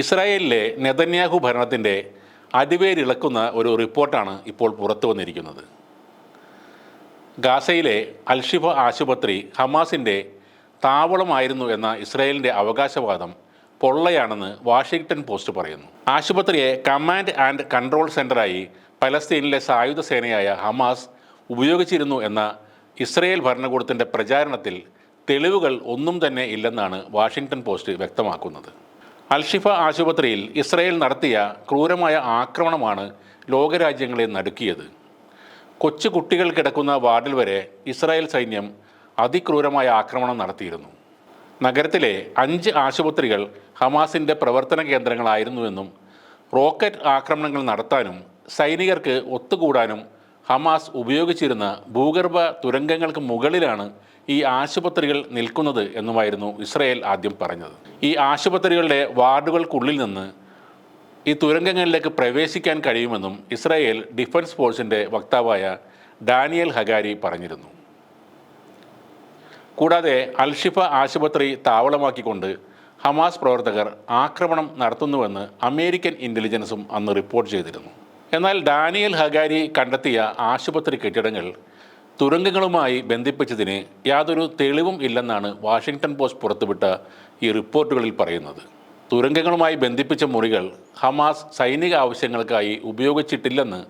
ഇസ്രായേലിലെ നെതന്യാഹു ഭരണത്തിന്റെ അടിവേരിളക്കുന്ന ഒരു റിപ്പോർട്ടാണ് ഇപ്പോൾ പുറത്തു വന്നിരിക്കുന്നത്. ഗാസയിലെ അൽഷിഫ ആശുപത്രി ഹമാസിന്റെ താവളമായിരുന്നു എന്ന ഇസ്രായേലിന്റെ അവകാശവാദം പൊള്ളയാണെന്ന് വാഷിങ്ടൺ പോസ്റ്റ് പറയുന്നു. ആശുപത്രിയെ കമാൻഡ് ആൻഡ് കൺട്രോൾ സെന്ററായി പലസ്തീനിലെ സായുധ സേനയായ ഹമാസ് ഉപയോഗിച്ചിരുന്നു എന്ന ഇസ്രയേൽ ഭരണകൂടത്തിന്റെ പ്രചാരണത്തിൽ തെളിവുകൾ ഒന്നും തന്നെ ഇല്ലെന്നാണ് വാഷിങ്ടൺ പോസ്റ്റ് വ്യക്തമാക്കുന്നത്. അൽഷിഫ ആശുപത്രിയിൽ ഇസ്രയേൽ നടത്തിയ ക്രൂരമായ ആക്രമണമാണ് ലോകരാജ്യങ്ങളെ നടുക്കിയത്. കൊച്ചു കുട്ടികൾ കിടക്കുന്ന വാർഡിൽ വരെ ഇസ്രായേൽ സൈന്യം അതിക്രൂരമായ ആക്രമണം നടത്തിയിരുന്നു. നഗരത്തിലെ അഞ്ച് ആശുപത്രികൾ ഹമാസിന്റെ പ്രവർത്തന കേന്ദ്രങ്ങളായിരുന്നുവെന്നും റോക്കറ്റ് ആക്രമണങ്ങൾ നടത്താനും സൈനികർക്ക് ഒത്തുകൂടാനും ഹമാസ് ഉപയോഗിച്ചിരുന്ന ഭൂഗർഭ തുരങ്കങ്ങൾക്ക് മുകളിലാണ് ഈ ആശുപത്രികൾ നിൽക്കുന്നത് എന്നുമായിരുന്നു ഇസ്രയേൽ ആദ്യം പറഞ്ഞത്. ഈ ആശുപത്രികളുടെ വാർഡുകൾക്കുള്ളിൽ നിന്ന് ഈ തുരങ്കങ്ങളിലേക്ക് പ്രവേശിക്കാൻ കഴിയുമെന്നും ഇസ്രായേൽ ഡിഫൻസ് ഫോഴ്സിന്റെ വക്താവായ ഡാനിയൽ ഹഗാരി പറഞ്ഞിരുന്നു. കൂടാതെ അൽഷിഫ ആശുപത്രി താവളമാക്കിക്കൊണ്ട് ഹമാസ് പ്രവർത്തകർ ആക്രമണം നടത്തുന്നുവെന്ന് അമേരിക്കൻ ഇന്റലിജൻസും അന്ന് റിപ്പോർട്ട് ചെയ്തിരുന്നു. എന്നാൽ ഡാനിയൽ ഹഗാരി കണ്ടെത്തിയ ആശുപത്രി കെട്ടിടങ്ങൾ തുരങ്കങ്ങളുമായി ബന്ധിപ്പിച്ചതിന് യാതൊരു തെളിവും ഇല്ലെന്നാണ് വാഷിംഗ്ടൺ പോസ്റ്റ് പുറത്തുവിട്ട ഈ റിപ്പോർട്ടുകളിൽ പറയുന്നത്. തുരങ്കങ്ങളുമായി ബന്ധിപ്പിച്ച മുറികൾ ഹമാസ് സൈനിക ആവശ്യങ്ങൾക്കായി ഉപയോഗിച്ചിട്ടില്ലെന്ന്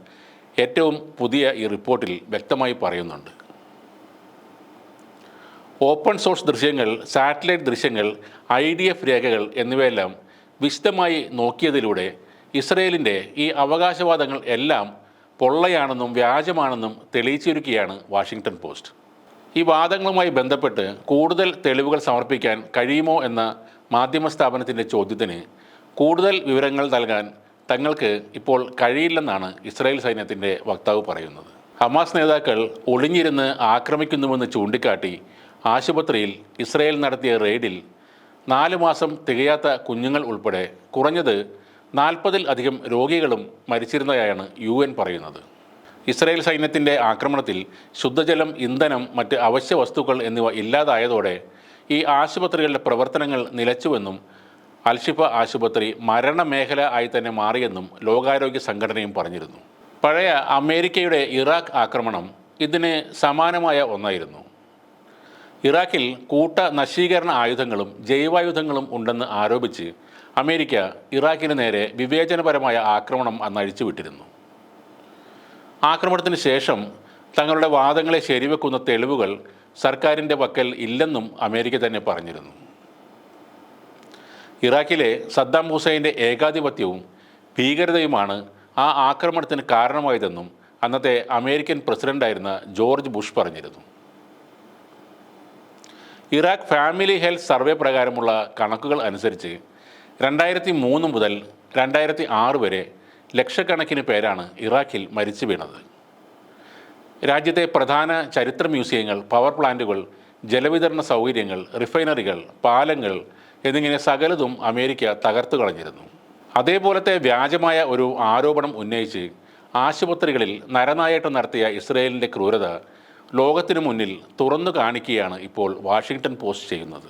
ഏറ്റവും പുതിയ ഈ റിപ്പോർട്ടിൽ വ്യക്തമായി പറയുന്നുണ്ട്. ഓപ്പൺ സോഴ്സ് ദൃശ്യങ്ങൾ സാറ്റലൈറ്റ് ദൃശ്യങ്ങൾ ഐ ഡി എഫ് രേഖകൾ എന്നിവയെല്ലാം വിശദമായി നോക്കിയതിലൂടെ ഇസ്രയേലിന്റെ ഈ അവകാശവാദങ്ങൾ എല്ലാം പൊള്ളയാണെന്നും വ്യാജമാണെന്നും തെളിയിച്ചിരിക്കുകയാണ് വാഷിങ്ടൺ പോസ്റ്റ്. ഈ വാദങ്ങളുമായി ബന്ധപ്പെട്ട് കൂടുതൽ തെളിവുകൾ സമർപ്പിക്കാൻ കഴിയുമോ എന്ന മാധ്യമ സ്ഥാപനത്തിന്റെ ചോദ്യത്തിന് കൂടുതൽ വിവരങ്ങൾ നൽകാൻ തങ്ങൾക്ക് ഇപ്പോൾ കഴിയില്ലെന്നാണ് ഇസ്രായേൽ സൈന്യത്തിന്റെ വക്താവ് പറയുന്നത്. ഹമാസ് നേതാക്കൾ ഒളിഞ്ഞിരുന്ന് ആക്രമിക്കുന്നുവെന്ന് ചൂണ്ടിക്കാട്ടി ആശുപത്രിയിൽ ഇസ്രായേൽ നടത്തിയ റെയ്ഡിൽ നാല് മാസം തികയാത്ത കുഞ്ഞുങ്ങൾ ഉൾപ്പെടെ കുറഞ്ഞത് നാൽപ്പതിൽ അധികം രോഗികളും മരിച്ചിരുന്നതായാണ് യു എൻ പറയുന്നത്. ഇസ്രായേൽ സൈന്യത്തിന്റെ ആക്രമണത്തിൽ ശുദ്ധജലം ഇന്ധനം മറ്റ് അവശ്യ വസ്തുക്കൾ എന്നിവ ഇല്ലാതായതോടെ ഈ ആശുപത്രികളുടെ പ്രവർത്തനങ്ങൾ നിലച്ചുവെന്നും അൽഷിഫ ആശുപത്രി മരണമേഖല ആയി തന്നെ മാറിയെന്നും ലോകാരോഗ്യ സംഘടനയും പറഞ്ഞിരുന്നു. പഴയ അമേരിക്കയുടെ ഇറാഖ് ആക്രമണം ഇതിന് സമാനമായ ഒന്നായിരുന്നു. ഇറാഖിൽ കൂട്ട നശീകരണ ആയുധങ്ങളും ജൈവായുധങ്ങളും ഉണ്ടെന്ന് ആരോപിച്ച് അമേരിക്ക ഇറാഖിന് നേരെ വിവേചനപരമായ ആക്രമണം അന്ന് അഴിച്ചുവിട്ടിരുന്നു. ആക്രമണത്തിന് ശേഷം തങ്ങളുടെ വാദങ്ങളെ ശരിവെക്കുന്ന തെളിവുകൾ സർക്കാരിന്റെ പക്കൽ ഇല്ലെന്നും അമേരിക്ക തന്നെ പറഞ്ഞിരുന്നു. ഇറാഖിലെ സദ്ദാം ഹുസൈന്റെ ഏകാധിപത്യവും ഭീകരതയുമാണ് ആ ആക്രമണത്തിന് കാരണമായതെന്നും അന്നത്തെ അമേരിക്കൻ പ്രസിഡന്റായിരുന്ന ജോർജ് ബുഷ് പറഞ്ഞിരുന്നു. ഇറാഖ് ഫാമിലി ഹെൽത്ത് സർവേ പ്രകാരമുള്ള കണക്കുകൾ അനുസരിച്ച് രണ്ടായിരത്തി മൂന്ന് മുതൽ രണ്ടായിരത്തി ആറ് വരെ ലക്ഷക്കണക്കിന് പേരാണ് ഇറാഖിൽ മരിച്ചു വീണത്. രാജ്യത്തെ പ്രധാന ചരിത്ര മ്യൂസിയങ്ങൾ പവർ പ്ലാന്റുകൾ ജലവിതരണ സൗകര്യങ്ങൾ റിഫൈനറികൾ പാലങ്ങൾ എന്നിങ്ങനെ സകലതും അമേരിക്ക തകർത്തു കളഞ്ഞിരുന്നു. അതേപോലത്തെ വ്യാജമായ ഒരു ആരോപണം ഉന്നയിച്ച് ആശുപത്രികളിൽ നരനായട്ടം നടത്തിയ ഇസ്രയേലിന്റെ ക്രൂരത ലോകത്തിനു മുന്നിൽ തുറന്നു കാണിക്കുകയാണ് ഇപ്പോൾ വാഷിങ്ടൺ പോസ്റ്റ് ചെയ്യുന്നത്.